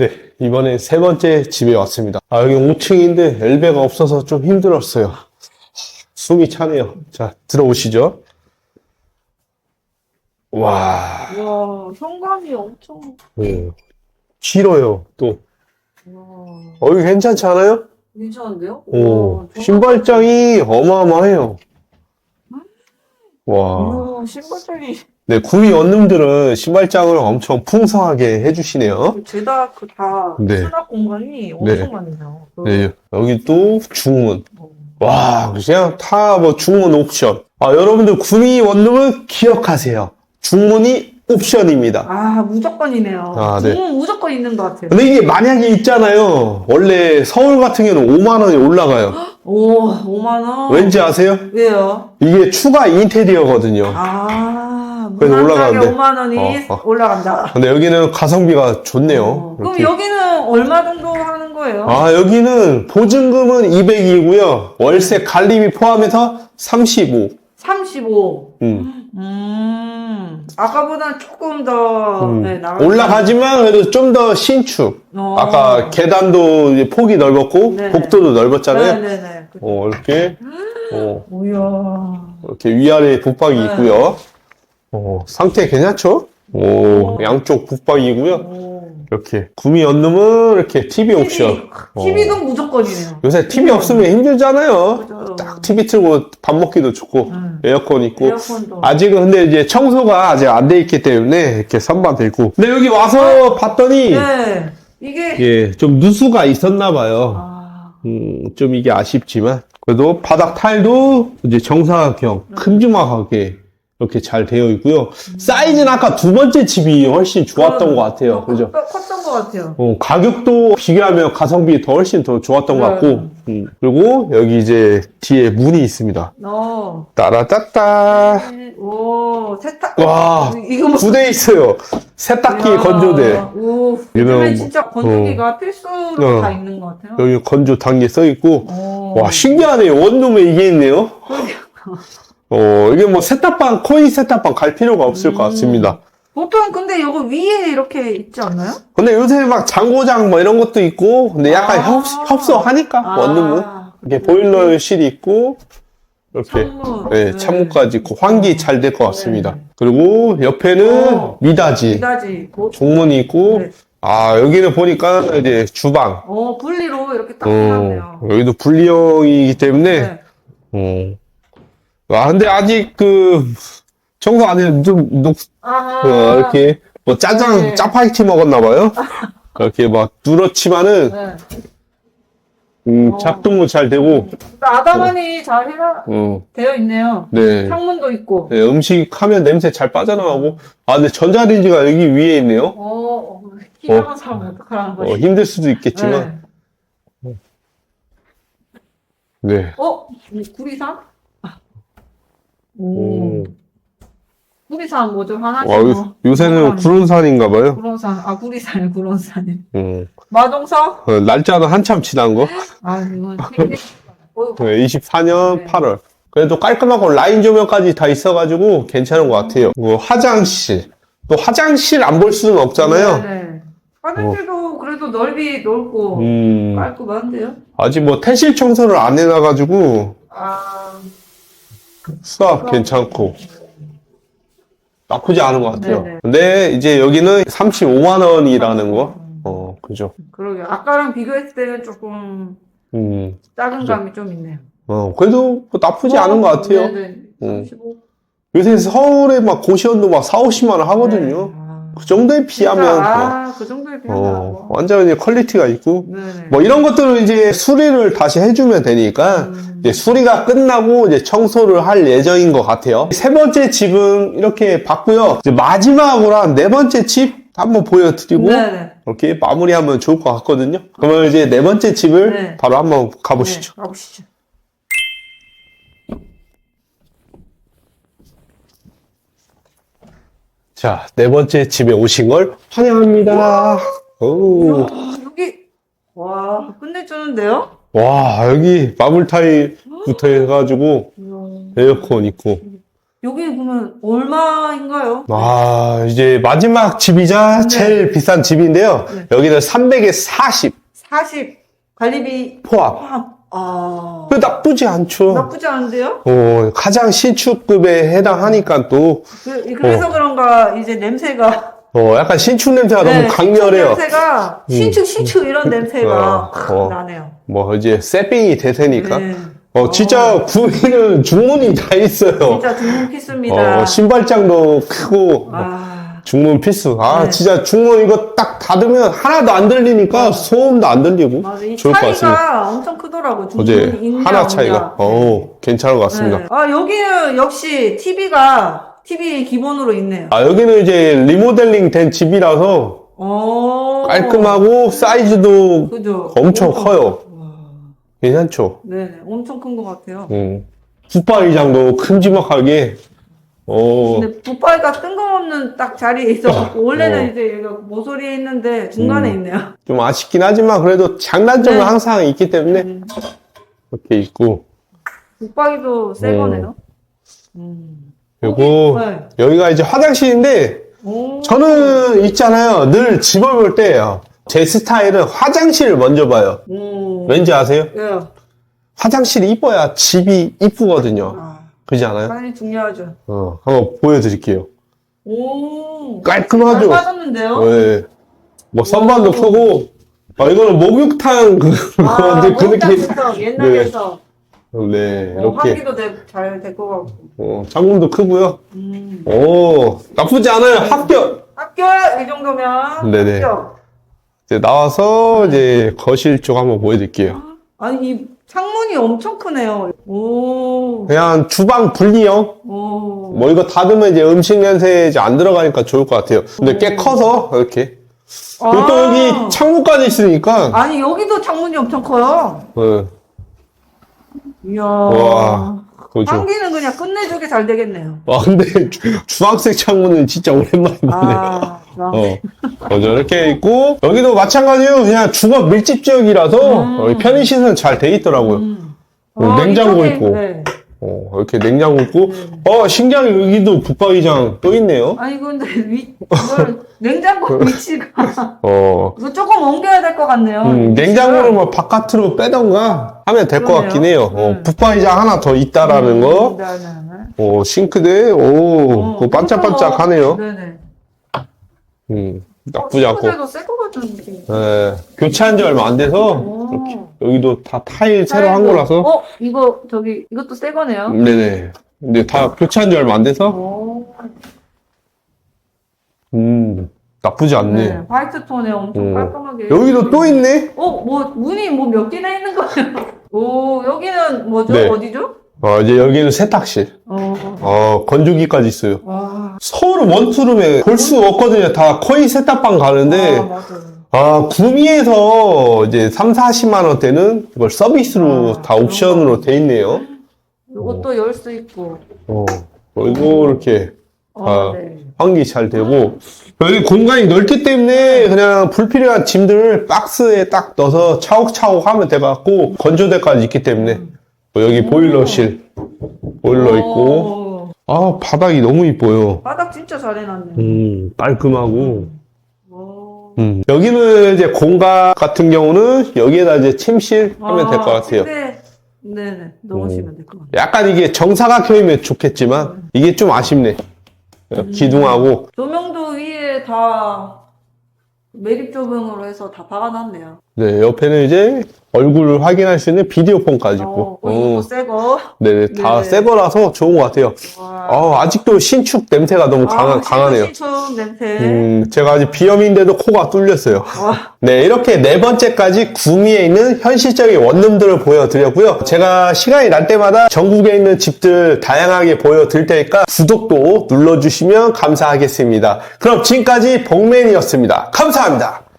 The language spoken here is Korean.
네, 이번에 세 번째 집에 왔습니다. 아, 여기 5층인데 엘베가 없어서 좀 힘들었어요. 숨이 차네요. 자, 들어오시죠. 와, 와, 현관이 엄청. 음, 길어요, 또. 와, 어, 여기 괜찮지 않아요? 괜찮은데요? 오, 와, 신발장이 어마어마해요. 와. 이야, 신발장이 네, 구미 원룸들은 신발장을 엄청 풍성하게 해주시네요. 죄다 그다 네. 수납 공간이 엄청 많네요. 그- 네, 여기 또 중문. 어. 와, 그냥 다 뭐 중문 옵션. 아, 여러분들 구미 원룸을 기억하세요. 중문이 옵션입니다. 아, 무조건이네요. 아, 네. 주문 무조건 있는 것 같아요. 근데 이게 만약에 있잖아요. 원래 서울 같은 경우는 5만 원이 올라가요. 오, 5만 원. 왠지 아세요? 왜요? 이게 추가 인테리어거든요. 아, 그래서 문학가게 올라가는데. 5만 원이 어, 어. 올라간다. 근데 여기는 가성비가 좋네요. 어, 그럼 이렇게. 여기는 얼마 정도 하는 거예요? 아, 여기는 보증금은 200이고요. 월세 관리비 포함해서 35. 35. 음. 음, 아까보다는 조금 더, 음. 네, 나가 올라가지만 그래도 좀 더 신축. 어. 아까 계단도 이제 폭이 넓었고 네. 복도도 넓었잖아요. 네네네. 그- 어, 이렇게 어, 뭐야. 이렇게 위아래 북박이 네. 있고요. 어, 상태 괜찮죠? 오, 오. 양쪽 북박이고요. 오. 이렇게 구미 연룸은 이렇게 TV 옵션. 어. TV도 무조건이네요. 요새 TV 없으면 힘들잖아요. 맞아요. 딱 TV 틀고 밥 먹기도 좋고 음. 에어컨 있고. 에어컨도. 아직은 근데 이제 청소가 아직 안 돼 있기 때문에 이렇게 선반돼 있고. 근데 여기 와서 봤더니 네. 이게. 예, 좀 누수가 있었나 봐요. 아, 음, 좀 이게 아쉽지만 그래도 바닥 타일도 이제 정사각형 음. 큼지막하게 이렇게 잘 되어 있고요. 사이즈는 아까 두 번째 집이 훨씬 좋았던 그- 것 같아요. 어, 그죠? 컸- 컸던 것 같아요. 어, 가격도 비교하면 가성비 더 훨씬 더 좋았던 것 네. 같고 음, 그리고 여기 이제 뒤에 문이 있습니다. 어. 따라따따 오, 세탁. 와 이거 뭐. 두대 있어요. 세탁기 이야, 건조대 오, 이런 요즘에 뭐- 진짜 건조기가 필수로 어. 다 있는 것 같아요. 여기 건조 단계 써 있고 오. 와 신기하네요. 원룸에 이게 있네요. 어 이게 뭐 세탁방 코인 세탁방 갈 필요가 없을 것 음. 같습니다. 보통 근데 여기 위에 이렇게 있지 않나요? 근데 요새 막 장고장 뭐 이런 것도 있고 근데 약간 아. 협, 협소하니까 원룸은 이렇게 보일러실이 있고 이렇게 창문. 네, 네. 창문까지 있고 환기 잘 될 것 같습니다. 네. 그리고 옆에는 어. 미닫이 미닫이 있고. 종문이 있고 네. 아 여기는 보니까 이제 주방 어, 분리로 이렇게 딱 어, 해놨네요. 여기도 분리형이기 때문에 네. 어. 아 근데 아직 그 청소 안 해도 좀 녹, 아, 어, 이렇게 뭐 짜장 네. 짜파게티 먹었나 봐요. 이렇게 막 누렇지만은 네. 음, 어. 작동도 잘 되고 아담하니 잘 해라, 어, 되어 있네요. 네. 창문도 있고. 네, 음식 하면 냄새 잘 빠져나가고 아 근데 전자레인지가 여기 위에 있네요. 어, 어, 사람 어떡하라는 어, 거지? 힘들 수도 있겠지만 네. 네. 어? 구리산? 아. 오. 오. 구리산 뭐죠? 하나씩 와, 뭐. 요- 요새는. 구론산인가 봐요. 구론산. 아, 구리산, 구론산이. 음. 마동석? 어, 날짜는 한참 지난 거. 아, 이건 되게. 어, 네, 24년 네. 8월. 그래도 깔끔하고 라인 조명까지 다 있어가지고 괜찮은 것 같아요. 뭐 화장실. 또 화장실 안 볼 수는 없잖아요. 네. 화장실도 그래도 넓이 넓고 음, 깔끔한데요? 아직 뭐 태실 청소를 안 해놔가지고 아, 수압 괜찮고 나쁘지 않은 것 같아요. 네네. 근데 이제 여기는 35만 원이라는 거. 음, 어, 그죠. 그러게요. 아까랑 비교했을 때는 조금 음, 작은 그죠. 감이 좀 있네요. 어, 그래도 뭐 나쁘지 않은 것 같아요. 네네. 음. 35. 요새 서울에 막 고시원도 막 4, 50만 원 하거든요. 그 정도에 비하면 뭐, 아, 그 정도에 비하면 어, 뭐. 완전히 퀄리티가 있고 네네. 뭐 이런 것들은 이제 수리를 다시 해주면 되니까 음. 이제 수리가 끝나고 이제 청소를 할 예정인 것 같아요. 세 번째 집은 이렇게 봤고요. 이제 마지막으로 한 네 번째 집 한번 보여드리고 네네. 이렇게 마무리하면 좋을 것 같거든요. 그러면 이제 네 번째 집을 네. 바로 한번 가보시죠. 네, 가보시죠. 자, 네 번째 집에 오신 걸 환영합니다. 오. 아, 여기, 와, 끝내주는데요? 와, 여기 마블 타일부터 해가지고 이야. 에어컨 있고. 여기 보면 얼마인가요? 아, 이제 마지막 집이자 네. 제일 비싼 집인데요. 네. 여기는 300에 40 40 관리비 포함. 포함. 아 그 나쁘지 않죠. 나쁘지 않은데요? 어, 가장 신축급에 해당하니까 또, 그, 그래서 그런가 이제 냄새가 어, 약간 신축 냄새가 네, 너무 강렬해요. 신축 냄새가 음. 신축 신축 이런 냄새가 어, 어. 나네요. 뭐, 이제 세빙이 대세니까. 네. 어, 진짜 구미는 중문이 다 있어요. 진짜 필수입니다. 어, 신발장도 크고, 아 중문 필수. 아, 네. 진짜 중문 이거 딱 닫으면 하나도 안 들리니까 소음도 안 들리고. 맞아 이 좋을 것 같습니다. 차이가 엄청 크더라고. 어제 중문이 있냐, 하나. 차이가. 어 괜찮은 것 같습니다. 네. 아 여기는 역시 TV가 TV 기본으로 있네요. 아, 여기는 이제 리모델링 된 집이라서 어 깔끔하고 사이즈도 그죠. 엄청 커요. 와, 괜찮죠? 네네 엄청 큰 것 같아요. 음. 붙박이장도 큼지막하게. 어, 근데 붙박이가 뜬금없는 딱 자리에 있어갖고 원래는 어. 이제 얘가 모서리에 있는데 중간에 음. 있네요. 좀 아쉽긴 하지만 그래도 장단점은 네. 항상 있기 때문에 음. 이렇게 있고. 붙박이도 새 음. 거네요. 음. 그리고 네. 여기가 이제 화장실인데 오. 저는 있잖아요. 늘 집을 볼때제 스타일은 화장실을 먼저 봐요. 오. 왠지 아세요? 예. 화장실이 이뻐야 집이 이쁘거든요. 아, 그렇지 않아요? 당연히 중요하죠. 어, 한번 보여드릴게요. 오. 깔끔하죠? 잘 빠졌는데요? 네. 뭐 선반도 오. 크고, 아, 이거는 목욕탕 그, 아, 그 느낌. 목욕탕부터 옛날에서 네, 어, 이렇게. 환기도 잘될 것 같고. 어, 창문도 크고요. 음. 오, 나쁘지 않아요. 합격! 합격! 이 정도면 네네. 합격. 이제 나와서 이제 거실 쪽 한번 보여드릴게요. 아니 이 창문이 엄청 크네요. 오. 그냥 주방 분리형? 오. 뭐 이거 닫으면 이제 음식 냄새 이제 안 들어가니까 좋을 것 같아요. 근데 꽤 커서, 이렇게. 그리고 또 아. 여기 창문까지 있으니까, 아니 여기도 창문이 엄청 커요. 어, 이야. 와, 그죠. 환기는 그냥 끝내주게 잘 되겠네요. 와, 근데 주- 주황색 창문은 진짜 오랜만에 보네. 아, 아. 어, 어, 이렇게 있고, 여기도 마찬가지로 그냥 주거 밀집 지역이라서 음. 어, 편의시설은 잘돼 있더라고요. 음. 어, 냉장고 이쪽에, 있고. 네. 어, 이렇게 냉장고 있고, 네. 어, 신기하게 여기도 붙박이장 또 있네요. 아니 근데 위 이걸 냉장고 위치가 어, 이거 조금 옮겨야 될 것 같네요. 음. 냉장고를 뭐 바깥으로 빼던가 하면 될 것 그러네요. 같긴 해요. 어, 음. 붙박이장 하나 더 있다라는 거. 네, 네, 네. 어, 싱크대, 오, 어, 그거 반짝반짝 하네요. 뭐- 네네. 음, 나쁘지 않고. 도 새 거 같은 느낌. 예, 교체한 지 얼마 안 돼서, 오. 이렇게, 여기도 다 타일 새로 한 거라서. 어 이거 저기 이것도 새 거네요. 네네. 근데 다 교체한 지 얼마 안 돼서, 오. 음, 나쁘지 않네. 네. 화이트 톤에 엄청 어. 깔끔하게. 여기도 또 있네? 어, 뭐, 문이 뭐 몇 개나 있는 거예요? 오, 여기는 뭐죠? 네. 어디죠? 어, 이제 여기는 세탁실. 어, 어, 건조기까지 있어요. 와. 서울 원투룸에 볼 수 없거든요. 다 거의 세탁방 가는데, 아, 맞아요. 아, 구미에서 이제 3, 40만 원대는 이걸 서비스로 아, 다 옵션으로 돼 있네요. 이것도 열 수 있고. 어, 그리고 이렇게 어, 아. 네. 환기 잘 되고, 여기 공간이 넓기 때문에 그냥 불필요한 짐들을 박스에 딱 넣어서 차곡차곡 하면 돼갖고, 건조대까지 있기 때문에, 뭐 여기 보일러실, 보일러 있고, 오, 아, 바닥이 너무 이뻐요. 바닥 진짜 잘 해놨네. 음, 깔끔하고, 오. 음. 여기는 이제 공간 같은 경우는 여기에다 이제 침실 하면 될것 아, 같아요. 침대, 네네. 넣으시면 될 것 같아요. 약간 이게 정사각형이면 좋겠지만, 이게 좀 아쉽네. 기둥하고, 조명도 위에 다 매립 조명으로 해서 다 박아놨네요. 네, 옆에는 이제 얼굴을 확인할 수 있는 비디오 폰까지 어, 있고, 어, 이것도 어, 새 거. 네, 다 네. 새 거라서 좋은 것 같아요. 와. 어, 아직도 신축 냄새가 너무 강하, 아, 강하네요. 신축 냄새. 음, 제가 아직 비염인데도 코가 뚫렸어요. 와. 네, 이렇게 네 번째까지 구미에 있는 현실적인 원룸들을 보여드렸고요. 제가 시간이 날 때마다 전국에 있는 집들 다양하게 보여드릴 테니까 구독도 눌러주시면 감사하겠습니다. 그럼 지금까지 복맨이었습니다. 감사합니다.